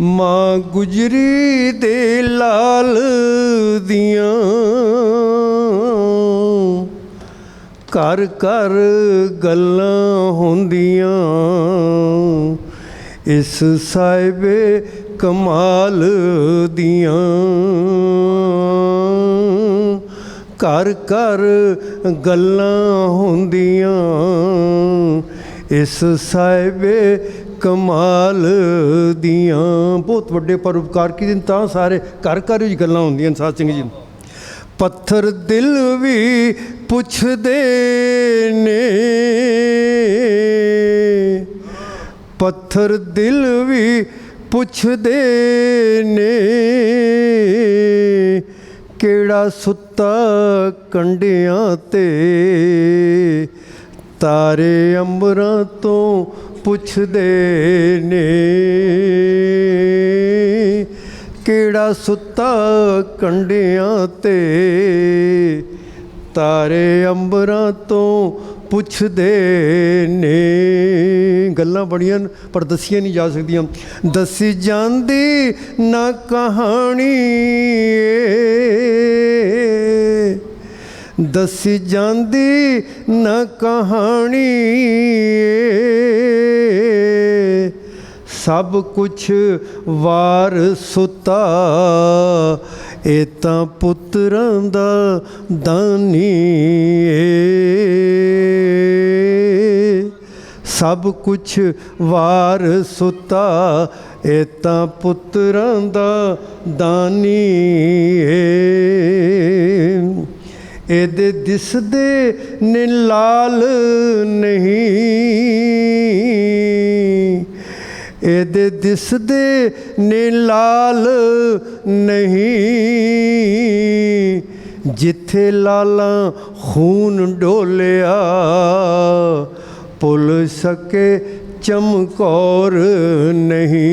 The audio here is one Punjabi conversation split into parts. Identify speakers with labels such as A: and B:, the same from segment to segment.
A: ਮਾਂ ਗੁਜਰੀ ਦੇ ਲਾਲ ਦੀਆਂ। ਘਰ ਘਰ ਗੱਲਾਂ ਹੁੰਦੀਆਂ। ਇਸ ਸਾਹਿਬੇ ਕਮਾਲ ਦੀਆਂ। ਘਰ ਘਰ ਗੱਲਾਂ ਹੁੰਦੀਆਂ। ਇਸ ਸਾਹਿਬੇ ਕਮਾਲ ਦੀਆਂ। ਬਹੁਤ ਵੱਡੇ ਪਰਉਪਕਾਰ ਕੀ ਦਿਨ ਤਾਂ ਸਾਰੇ ਘਰ ਘਰ ਵਿੱਚ ਗੱਲਾਂ ਹੁੰਦੀਆਂ ਸਾਧ ਸਿੰਘ ਜੀ ਪੱਥਰ ਦਿਲ ਵੀ ਪੁੱਛਦੇ ਨੇ। ਪੱਥਰ ਦਿਲ ਵੀ ਪੁੱਛਦੇ ਨੇ। ਕਿਹੜਾ ਸੁੱਤਾ ਕੰਡਿਆਂ ਤੇ? ਤਾਰੇ ਅੰਬਰਾਂ ਤੋਂ ਪੁੱਛਦੇ ਨੇ, ਕਿਹੜਾ ਸੁੱਤਾ ਕੰਡਿਆਂ ਤੇ? ਤਾਰੇ ਅੰਬਰਾਂ ਤੋਂ ਪੁੱਛਦੇ ਨੇ। ਗੱਲਾਂ ਬੜੀਆਂ ਪਰ ਦੱਸੀਆਂ ਨਹੀਂ ਜਾ ਸਕਦੀਆਂ। ਦੱਸੀ ਜਾਂਦੀ ਨਾ ਕਹਾਣੀ ਦੱਸੀ ਜਾਂਦੀ ਨਾ ਕਹਾਣੀ ਸਭ ਕੁਛ ਵਾਰ ਸੁਤਾ ਇਹ ਤਾਂ ਪੁੱਤਰਾਂ ਦਾ ਦਾਨੀ ਏ। ਸਭ ਕੁਛ ਵਾਰ ਸੁਤਾ ਇਹ ਤਾਂ ਪੁੱਤਰਾਂ ਦਾ ਦਾਨੀ ਏ। ਇਹਦੇ ਦਿਸਦੇ ਨੇ ਲਾਲ ਨਹੀਂ। ਇਹਦੇ ਦਿਸਦੇ ਨੇ ਲਾਲ ਨਹੀਂ। ਜਿੱਥੇ ਲਾਲਾਂ ਖੂਨ ਡੋਲਿਆ ਪੁੱਲ ਸਕੇ ਚਮਕੌਰ ਨਹੀਂ।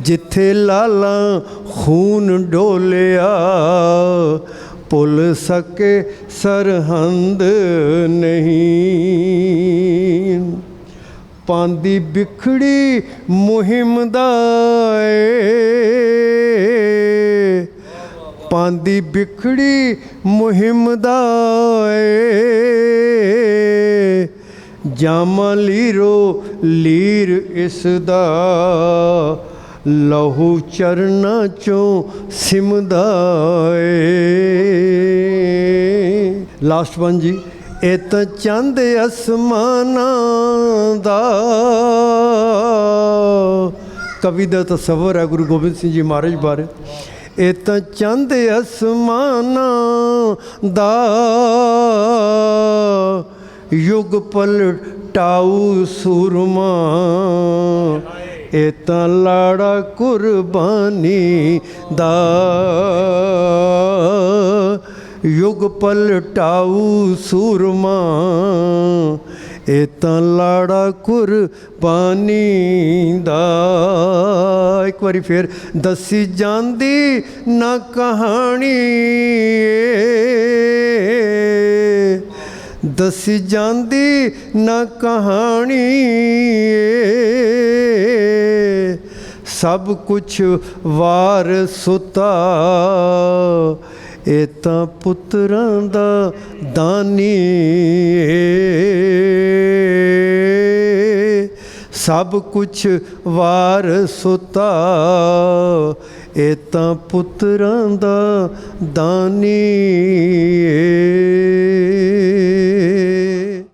A: ਜਿੱਥੇ ਲਾਲਾਂ ਖੂਨ ਡੋਲਿਆ ਪੁੱਲ ਸਕੇ ਸਰਹੰਦ ਨਹੀਂ। ਪਾਂਦੀ ਵਿਖੜੀ ਮੁਹਿੰਮ ਦਾ ਏ। ਪਾਂਦੀ ਵਿਖੜੀ ਮੁਹਿੰਮ ਦਾ ਏ। ਜਾਮਾ ਲੀਰੋ ਲੀਰ ਇਸ ਦਾ, ਲਹੂ ਚਰਨਾ ਚੋਂ ਸਿਮਦਾ ਏ। ਲਾਸਟ ਵਨ ਜੀ। ਇਹ ਤਾਂ ਚੰਦ ਅਸਮਾਨਾਂ ਦਾ। ਕਵੀ ਦਾ ਤਸਵਰ ਹੈ, ਗੁਰੂ ਗੋਬਿੰਦ ਸਿੰਘ ਜੀ ਮਹਾਰਾਜ ਬਾਰੇ। ਇਹ ਤਾਂ ਚੰਦ ਅਸਮਾਨਾਂ ਦਾ। ਯੁਗ ਪਲਟਾਉ ਸੂਰਮਾ। ਇਹ ਤਾਂ ਲਾੜਾ ਕੁਰਬਾਨੀ ਦਾ। ਯੁਗ ਪਲਟਾਉ ਸੂਰਮਾ ਇਹ ਤਾਂ ਲਾੜਾ ਕੁਰਬਾਨੀ ਦਾ। ਇੱਕ ਵਾਰੀ ਫੇਰ ਦੱਸੀ ਜਾਂਦੀ ਨਾ ਕਹਾਣੀ ਦੱਸੀ ਜਾਂਦੀ ਨਾ ਕਹਾਣੀ ਸਭ ਕੁਛ ਵਾਰ ਸੁਤਾ ਇਹ ਤਾਂ ਪੁੱਤਰਾਂ ਦਾ ਦਾਨੀ ਸਭ ਕੁਛ ਵਾਰ ਸੁਤਾ ਇਹ ਤਾਂ ਪੁੱਤਰਾਂ ਦਾ ਦਾਨੀ